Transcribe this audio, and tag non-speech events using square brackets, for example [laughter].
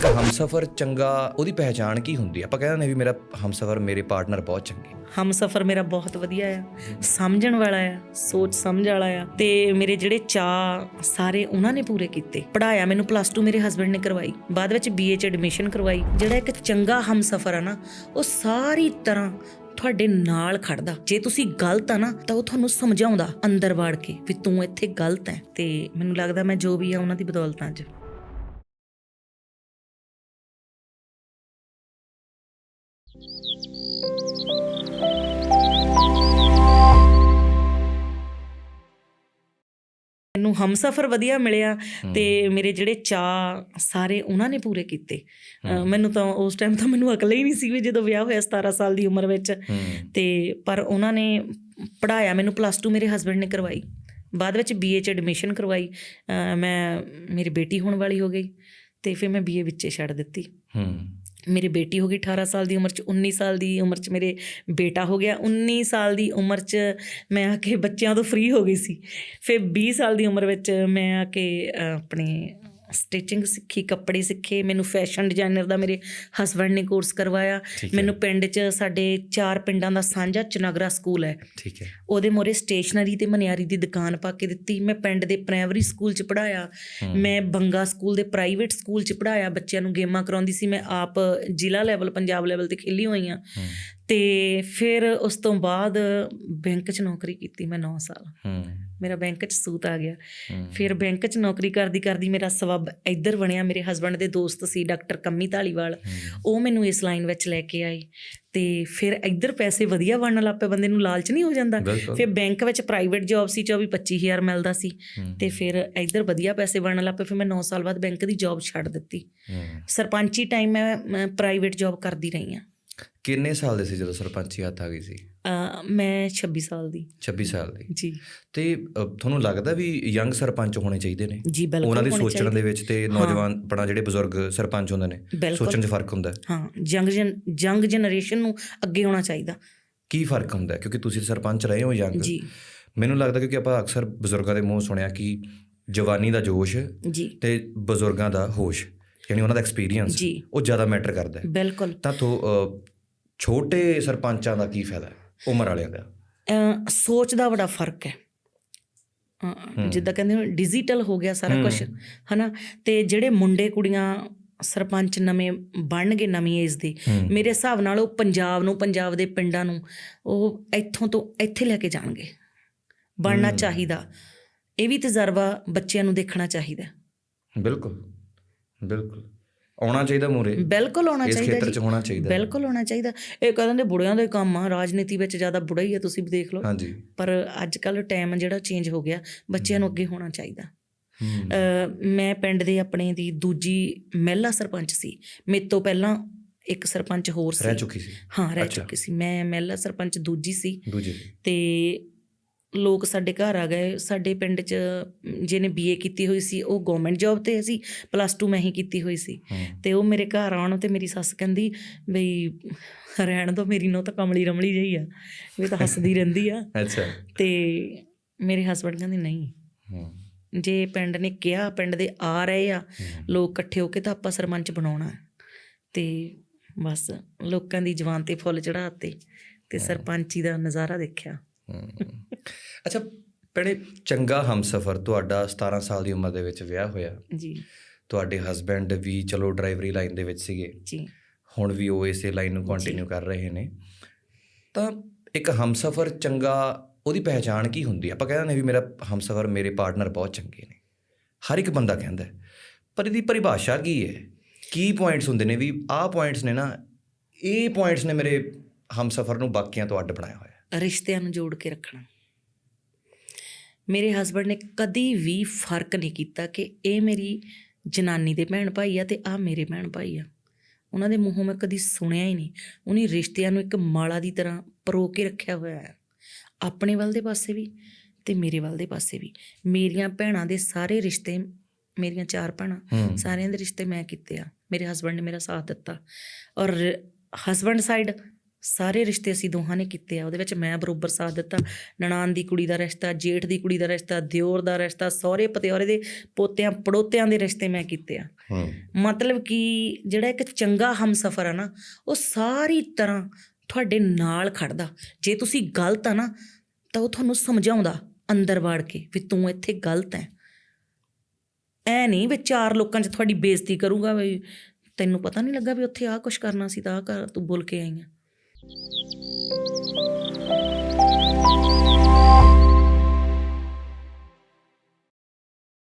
ਇੱਕ ਹਮਸਫਰ ਚੰਗਾ, ਉਹਦੀ ਪਹਿਚਾਣ ਕੀ ਹੁੰਦੀ ਆ? ਆਪਾਂ ਕਹਿੰਦੇ ਨੇ ਵੀ ਮੇਰਾ ਹਮਸਫਰ ਮੇਰੇ ਪਾਰਟਨਰ ਬਹੁਤ ਚੰਗੇ ਹਮਸਫਰ ਮੇਰਾ ਬਹੁਤ ਵਧੀਆ ਆ। ਸਮਝਣ ਵਾਲਾ ਆ, ਸੋਚ ਸਮਝ ਵਾਲਾ ਆ। ਤੇ ਮੇਰੇ ਜਿਹੜੇ ਚਾਹ ਸਾਰੇ ਉਹਨਾਂ ਨੇ ਪੂਰੇ ਕੀਤੇ। ਪੜਾਇਆ ਮੈਨੂੰ ਪਲੱਸ 2 ਮੇਰੇ ਹਸਬੰਡ ਨੇ ਕਰਵਾਈ। ਬਾਅਦ ਵਿੱਚ ਬੀਏ ਚ ਐਡਮਿਸ਼ਨ ਕਰਵਾਈ। ਜਿਹੜਾ ਇੱਕ ਚੰਗਾ ਹਮਸਫਰ ਆ ਨਾ, ਉਹ ਸਾਰੀ ਤਰ੍ਹਾਂ ਤੁਹਾਡੇ ਨਾਲ ਖੜਦਾ। ਜੇ ਤੁਸੀਂ ਗਲਤ ਆ ਨਾ, ਤਾਂ ਉਹ ਤੁਹਾਨੂੰ ਸਮਝਾਉਂਦਾ ਅੰਦਰ ਵੜ ਕੇ ਵੀ ਤੂੰ ਇੱਥੇ ਗਲਤ ਹੈ ਤੇ ਮੈਨੂੰ ਲੱਗਦਾ ਮੈਂ ਜੋ ਵੀ ਆ, ਉਹਨਾਂ ਦੀ ਬਦੌਲਤ ਅੱਜ। ਮੈਨੂੰ ਹਮਸਫਰ ਵਧੀਆ ਮਿਲਿਆ ਤੇ ਮੇਰੇ ਜਿਹੜੇ ਚਾਹ ਸਾਰੇ ਉਹਨਾਂ ਨੇ ਪੂਰੇ ਕੀਤੇ। ਮੈਨੂੰ ਤਾਂ ਉਸ ਟਾਈਮ ਤਾਂ ਮੈਨੂੰ ਅਕਲ ਹੀ ਨਹੀਂ ਸੀ ਵੀ ਜਦੋਂ ਵਿਆਹ ਹੋਇਆ 17 ਸਾਲ ਦੀ ਉਮਰ ਵਿੱਚ। ਤੇ ਪਰ ਉਹਨਾਂ ਨੇ ਪੜਾਇਆ ਮੈਨੂੰ ਪਲੱਸ 2 ਮੇਰੇ ਹਸਬੰਡ ਨੇ ਕਰਵਾਈ। ਬਾਅਦ ਵਿੱਚ ਬੀਏ ਚ ਐਡਮਿਸ਼ਨ ਕਰਵਾਈ। ਮੈਂ ਮੇਰੀ ਬੇਟੀ ਹੋਣ ਵਾਲੀ ਹੋ ਗਈ ਤੇ ਫਿਰ ਮੈਂ ਬੀਏ ਵਿੱਚੇ ਛੱਡ ਦਿੱਤੀ। ਹੂੰ ਮੇਰੀ ਬੇਟੀ ਹੋ ਗਈ 18 ਸਾਲ ਦੀ ਉਮਰ ਚ 19 ਸਾਲ ਦੀ ਉਮਰ ਚ ਮੇਰੇ ਬੇਟਾ ਹੋ ਗਿਆ। 19 ਸਾਲ ਦੀ ਉਮਰ ਚ ਮੈਂ ਆ ਕੇ ਬੱਚਿਆਂ ਤੋਂ ਫ੍ਰੀ ਹੋ ਗਈ ਸੀ। ਫਿਰ 20 ਸਾਲ ਦੀ ਉਮਰ ਵਿੱਚ ਮੈਂ ਆ ਕੇ ਆਪਣੇ ਸਟਿਚਿੰਗ ਸਿੱਖੀ ਕੱਪੜੇ ਸਿੱਖੇ ਮੈਨੂੰ ਫੈਸ਼ਨ ਡਿਜ਼ਾਈਨਰ ਦਾ ਮੇਰੇ ਹਸਬੰਡ ਨੇ ਕੋਰਸ ਕਰਵਾਇਆ। ਮੈਨੂੰ ਪਿੰਡ 'ਚ ਸਾਡੇ ਚਾਰ ਪਿੰਡਾਂ ਦਾ ਸਾਂਝਾ ਚਨਗਰਾ ਸਕੂਲ ਹੈ। ਠੀਕ ਹੈ। ਉਹਦੇ ਮੋਰੇ ਸਟੇਸ਼ਨਰੀ ਤੇ ਮਨਿਆਰੀ ਦੀ ਦੁਕਾਨ ਪਾ ਕੇ ਦਿੱਤੀ। ਮੈਂ ਪਿੰਡ ਦੇ ਪ੍ਰਾਇਮਰੀ ਸਕੂਲ 'ਚ ਪੜਾਇਆ ਮੈਂ ਬੰਗਾ ਸਕੂਲ ਦੇ ਪ੍ਰਾਈਵੇਟ ਸਕੂਲ 'ਚ ਪੜਾਇਆ ਬੱਚਿਆਂ ਨੂੰ ਗੇਮਾਂ ਕਰਾਉਂਦੀ ਸੀ। ਮੈਂ ਆਪ ਜ਼ਿਲ੍ਹਾ ਲੈਵਲ ਪੰਜਾਬ ਲੈਵਲ ਤੇ ਖੇਲੀ ਹੋਈ ਹੂੰ। ਤੇ ਫਿਰ ਉਸ ਤੋਂ ਬਾਅਦ ਬੈਂਕ 'ਚ ਨੌਕਰੀ ਕੀਤੀ ਮੈਂ 9 ਸਾਲ। ਹੂੰ। ਮੇਰਾ ਬੈਂਕ 'ਚ ਸੂਤ ਆ ਗਿਆ। ਫਿਰ ਬੈਂਕ 'ਚ ਨੌਕਰੀ ਕਰਦੀ ਕਰਦੀ ਮੇਰਾ ਸਬਬ ਇੱਧਰ ਬਣਿਆ ਮੇਰੇ ਹਸਬੰਡ ਦੇ ਦੋਸਤ ਸੀ ਡਾਕਟਰ ਕੰਮੀ ਧਾਲੀਵਾਲ। ਉਹ ਮੈਨੂੰ ਇਸ ਲਾਈਨ ਵਿੱਚ ਲੈ ਕੇ ਆਏ ਤੇ ਫਿਰ ਇੱਧਰ ਪੈਸੇ ਵਧੀਆ ਬਣਨ ਲੱਗ ਪਏ ਬੰਦੇ ਨੂੰ ਲਾਲਚ ਨਹੀਂ ਹੋ ਜਾਂਦਾ। ਫਿਰ ਬੈਂਕ ਵਿੱਚ ਪ੍ਰਾਈਵੇਟ ਜੌਬ ਸੀ 24 25000 ਮਿਲਦਾ ਸੀ। ਤੇ ਫਿਰ ਇੱਧਰ ਵਧੀਆ ਪੈਸੇ ਬਣਨ ਲੱਗ ਪਏ ਫਿਰ ਮੈਂ 9 ਸਾਲ ਬਾਅਦ ਬੈਂਕ ਦੀ ਜੌਬ ਛੱਡ ਦਿੱਤੀ। ਸਰਪੰਚੀ ਟਾਈਮ ਮੈਂ ਪ੍ਰਾਈਵੇਟ ਜੌਬ ਕਰਦੀ ਰਹੀ ਹਾਂ। ਕਿੰਨੇ ਸਾਲ ਦੇ ਸੀ ਜਦੋਂ ਸਰਪੰਚੀ ਹੱਥ ਆ ਗਈ ਸੀ? ਮੈਂ 26 ਸਾਲ ਦੀ। 26 ਸਾਲ ਦੀ। ਜੀ। ਤੇ ਤੁਹਾਨੂੰ ਲੱਗਦਾ ਵੀ ਯੰਗ ਸਰਪੰਚ ਹੋਣੇ ਚਾਹੀਦੇ ਨੇ? ਜੀ ਬਿਲਕੁਲ ਉਹਨਾਂ ਦੇ ਹੋਣੇ ਸੋਚਣ। ਦੇ ਵਿੱਚ ਤੇ ਨੌਜਵਾਨ ਆਪਣਾ ਜਿਹੜੇ ਬਜ਼ੁਰਗ ਸਰਪੰਚ ਹੁੰਦੇ ਨੇ ਸੋਚਣ 'ਚ ਫ਼ਰਕ ਹੁੰਦਾ? ਹੈ। ਯੰਗ ਜਨ ਯੰਗ ਜਨਰੇਸ਼ਨ ਨੂੰ ਅੱਗੇ ਆਉਣਾ ਚਾਹੀਦਾ। ਕੀ ਫ਼ਰਕ ਹੁੰਦਾ? ਕਿਉਂਕਿ ਤੁਸੀਂ ਸਰਪੰਚ ਰਹੇ ਹੋ ਯੰਗ। ਜੀ। ਮੈਨੂੰ ਲੱਗਦਾ ਕਿਉਂਕਿ ਆਪਾਂ ਅਕਸਰ ਬਜ਼ੁਰਗਾਂ ਦੇ ਮੂੰਹ ਸੁਣਿਆ ਕਿ ਜਵਾਨੀ ਦਾ ਜੋਸ਼ ਤੇ ਬਜ਼ੁਰਗਾਂ ਦਾ ਹੋਸ਼। ਯਾਨੀ ਉਹਨਾਂ ਦਾ ਐਕਸਪੀਰੀਅੰਸ ਉਹ ਜ਼ਿਆਦਾ ਮੈਟਰ ਕਰਦਾ ਹੈ। ਬਿਲਕੁਲ। ਤਾਂ ਅ, ਛੋਟੇ ਸਰਪੰਚਾਂ ਦਾ ਕੀ ਫਾਇਦਾ ਹੈ ਉਮਰ ਵਾਲਿਆਂ ਦਾ? ਸੋਚ ਦਾ ਬੜਾ ਫ਼ਰਕ ਹੈ। ਜਿੱਦਾਂ ਕਹਿੰਦੇ ਨੇ ਡਿਜੀਟਲ ਹੋ ਗਿਆ ਸਾਰਾ ਕੁਝ ਹਨਾ? ਤੇ ਜਿਹੜੇ ਮੁੰਡੇ ਕੁੜੀਆਂ ਸਰਪੰਚ ਨਵੇਂ ਬਣਨਗੇ ਨਵੀਂ ਏਜ ਦੇ। ਮੇਰੇ ਹਿਸਾਬ ਨਾਲ ਉਹ ਪੰਜਾਬ ਨੂੰ ਪੰਜਾਬ ਦੇ ਪਿੰਡਾਂ ਨੂੰ ਉਹ ਇੱਥੋਂ ਤੋਂ ਇੱਥੇ ਲੈ ਕੇ ਜਾਣਗੇ। ਬਣਨਾ ਚਾਹੀਦਾ। ਇਹ ਵੀ ਤਜਰਬਾ ਬੱਚਿਆਂ ਨੂੰ ਦੇਖਣਾ ਚਾਹੀਦਾ। ਬਿਲਕੁਲ। ਬਿਲਕੁਲ। ਆਉਣਾ ਚਾਹੀਦਾ ਮੂਰੇ ਬਿਲਕੁਲ ਇਸ ਚਾਹੀਦਾ ਖੇਤਰ 'ਚ ਹੋਣਾ ਚਾਹੀਦਾ। ਬਿਲਕੁਲ ਹੋਣਾ ਚਾਹੀਦਾ। ਇਹ ਕਹਿੰਦੇ ਬੁੜਿਆਂ ਦਾ ਕੰਮ ਆ ਰਾਜਨੀਤੀ ਵਿੱਚ ਜ਼ਿਆਦਾ ਬੁੜਾ ਹੀ ਆ ਤੁਸੀਂ ਵੀ ਦੇਖ ਲਓ। ਹਾਂਜੀ। ਪਰ ਅੱਜ ਕੱਲ ਟਾਈਮ ਜਿਹੜਾ ਚੇਂਜ ਹੋ ਗਿਆ ਬੱਚਿਆਂ ਨੂੰ ਅੱਗੇ ਹੋਣਾ ਚਾਹੀਦਾ। ਮੈਂ ਪਿੰਡ ਦੇ ਆਪਣੇ ਦੀ ਦੂਜੀ ਮਹਿਲਾ ਸਰਪੰਚ ਸੀ। ਮੇਰੇ ਤੋਂ ਪਹਿਲਾਂ ਇੱਕ ਸਰਪੰਚ ਹੋਰ ਸੀ। ਰਹਿ ਚੁੱਕੀ ਸੀ। ਹਾਂ ਰਹਿ। ਚੁੱਕੀ ਸੀ। ਮੈਂ ਮਹਿਲਾ ਸਰਪੰਚ ਦੂਜੀ ਸੀ। ਦੂਜੇ। ਤੇ ਲੋਕ ਸਾਡੇ ਘਰ ਆ ਗਏ ਸਾਡੇ ਪਿੰਡ 'ਚ ਜਿਹਨੇ ਬੀਏ ਕੀਤੀ ਹੋਈ ਸੀ ਉਹ ਗਵਰਨਮੈਂਟ ਜੌਬ ਤੇ ਸੀ ਪਲੱਸ 2 ਮੈਂ ਹੀ ਕੀਤੀ ਹੋਈ ਸੀ। ਤੇ ਉਹ ਮੇਰੇ ਘਰ ਆਉਣ ਤੇ ਮੇਰੀ ਸੱਸ ਕਹਿੰਦੀ ਬਈ ਰਹਿਣ ਦੋ ਮੇਰੀ ਨੋ ਤਾਂ ਕਮਲੀ ਰਮਲੀ ਜਿਹੀ ਆ ਇਹ ਤਾਂ ਹੱਸਦੀ ਰਹਿੰਦੀ ਆ [laughs] ਅੱਛਾ ਤੇ ਮੇਰੇ ਹਸਬੰਡ ਕਹਿੰਦੇ ਨਹੀਂ। ਜੇ ਪਿੰਡ ਨੇ ਕਿਹਾ ਪਿੰਡ ਦੇ ਆ ਰਹੇ ਆ ਲੋਕ ਇਕੱਠੇ ਹੋ ਕੇ ਤਾਂ ਆਪਾਂ ਸਰਪੰਚ ਬਣਾਉਣਾ। ਤੇ ਬਸ ਲੋਕਾਂ ਦੀ ਜਵਾਨ ਤੇ ਫੁੱਲ ਚੜਾਤੇ ਤੇ ਸਰਪੰਚੀ ਦਾ ਨਜ਼ਾਰਾ ਦੇਖਿਆ। ਅੱਛਾ ਭੈਣੇ ਚੰਗਾ ਹਮਸਫਰ ਤੁਹਾਡਾ 17 ਸਾਲ ਦੀ ਉਮਰ ਦੇ ਵਿੱਚ ਵਿਆਹ ਹੋਇਆ। ਜੀ। ਤੁਹਾਡੇ ਹਸਬੈਂਡ ਵੀ ਚਲੋ ਡਰਾਈਵਰੀ ਲਾਈਨ ਦੇ ਵਿੱਚ ਸੀਗੇ। ਜੀ। ਹੁਣ ਵੀ ਉਹ ਇਸੇ ਲਾਈਨ ਨੂੰ ਕੰਟੀਨਿਊ ਕਰ ਰਹੇ ਨੇ। ਤਾਂ ਇੱਕ ਹਮਸਫਰ ਚੰਗਾ ਉਹਦੀ ਪਹਿਚਾਣ ਕੀ ਹੁੰਦੀ ਹੈ ਆਪਾਂ ਕਹਿੰਦੇ ਨੇ ਵੀ ਮੇਰਾ ਹਮਸਫਰ ਮੇਰੇ ਪਾਰਟਨਰ ਬਹੁਤ ਚੰਗੇ ਨੇ। ਹਰ ਇੱਕ ਬੰਦਾ ਕਹਿੰਦਾ। ਪਰ ਇਹਦੀ ਪਰਿਭਾਸ਼ਾ ਕੀ ਹੈ? ਕੀ ਪੁਆਇੰਟਸ ਹੁੰਦੇ ਨੇ ਵੀ ਆਹ ਪੁਆਇੰਟਸ ਨੇ ਨਾ ਇਹ ਪੁਆਇੰਟਸ ਨੇ ਮੇਰੇ ਹਮਸਫਰ ਨੂੰ ਬਾਕੀਆਂ ਤੋਂ ਅੱਡ ਬਣਾਇਆ ਹੋਇਆ। ਰਿਸ਼ਤਿਆਂ ਨੂੰ ਜੋੜ ਕੇ ਰੱਖਣਾ। ਮੇਰੇ ਹਸਬੰਡ ਨੇ ਕਦੀ ਵੀ ਫ਼ਰਕ ਨਹੀਂ ਕੀਤਾ ਕਿ ਇਹ ਮੇਰੀ ਜਨਾਨੀ ਦੇ ਭੈਣ ਭਾਈ ਆ ਤੇ ਆ ਮੇਰੇ ਭੈਣ ਭਾਈ ਆ। ਉਹਨਾਂ ਦੇ ਮੂੰਹੋਂ ਮੈਂ ਕਦੀ ਸੁਣਿਆ ਹੀ ਨਹੀਂ। ਉਹਨੇ ਰਿਸ਼ਤਿਆਂ ਨੂੰ ਇੱਕ ਮਾਲਾ ਦੀ ਤਰ੍ਹਾਂ ਪਰੋ ਕੇ ਰੱਖਿਆ ਹੋਇਆ ਹੈ। ਆਪਣੇ ਵੱਲ ਦੇ ਪਾਸੇ ਵੀ ਤੇ ਮੇਰੇ ਵੱਲ ਦੇ ਪਾਸੇ ਵੀ। ਮੇਰੀਆਂ ਭੈਣਾਂ ਦੇ ਸਾਰੇ ਰਿਸ਼ਤੇ ਮੇਰੀਆਂ ਚਾਰ ਭੈਣਾਂ ਸਾਰਿਆਂ ਦੇ ਰਿਸ਼ਤੇ ਮੈਂ ਕੀਤੇ ਆ। ਮੇਰੇ ਹਸਬੰਡ ਨੇ ਮੇਰਾ ਸਾਥ ਦਿੱਤਾ। ਔਰ ਹਸਬੰਡ ਸਾਈਡ ਸਾਰੇ ਰਿਸ਼ਤੇ ਅਸੀਂ ਦੋਹਾਂ ਨੇ ਕੀਤੇ ਆ ਉਹਦੇ ਵਿੱਚ ਮੈਂ ਬਰੋਬਰ ਸਾਥ ਦਿੱਤਾ। ਨਨਾਣ ਦੀ ਕੁੜੀ ਦਾ ਰਿਸ਼ਤਾ ਜੇਠ ਦੀ ਕੁੜੀ ਦਾ ਰਿਸ਼ਤਾ ਦਿਓਰ ਦਾ ਰਿਸ਼ਤਾ ਸਹੁਰੇ ਪਤਿਓਰੇ ਦੇ ਪੋਤਿਆਂ ਪੜੋਤਿਆਂ ਦੇ ਰਿਸ਼ਤੇ ਮੈਂ ਕੀਤੇ ਆ। ਮਤਲਬ ਕਿ ਜਿਹੜਾ ਇੱਕ ਚੰਗਾ ਹਮਸਫਰ ਆ ਨਾ ਉਹ ਸਾਰੀ ਤਰ੍ਹਾਂ ਤੁਹਾਡੇ ਨਾਲ ਖੜਦਾ। ਜੇ ਤੁਸੀਂ ਗਲਤ ਆ ਨਾ ਤਾਂ ਉਹ ਤੁਹਾਨੂੰ ਸਮਝਾਉਂਦਾ ਅੰਦਰ ਵੜ ਕੇ ਵੀ ਤੂੰ ਇੱਥੇ ਗਲਤ ਹੈ ਐ ਨਹੀਂ ਵੀ ਚਾਰ ਲੋਕਾਂ 'ਚ ਤੁਹਾਡੀ ਬੇਇੱਜ਼ਤੀ ਕਰੂਗਾ ਵੀ ਤੈਨੂੰ ਪਤਾ ਨਹੀਂ ਲੱਗਾ ਵੀ ਉੱਥੇ ਆਹ ਕੁਝ ਕਰਨਾ ਸੀ ਤਾਂ ਆਹ ਕਰ ਤੂੰ ਬੋਲ ਕੇ ਆਈ ਆ। Música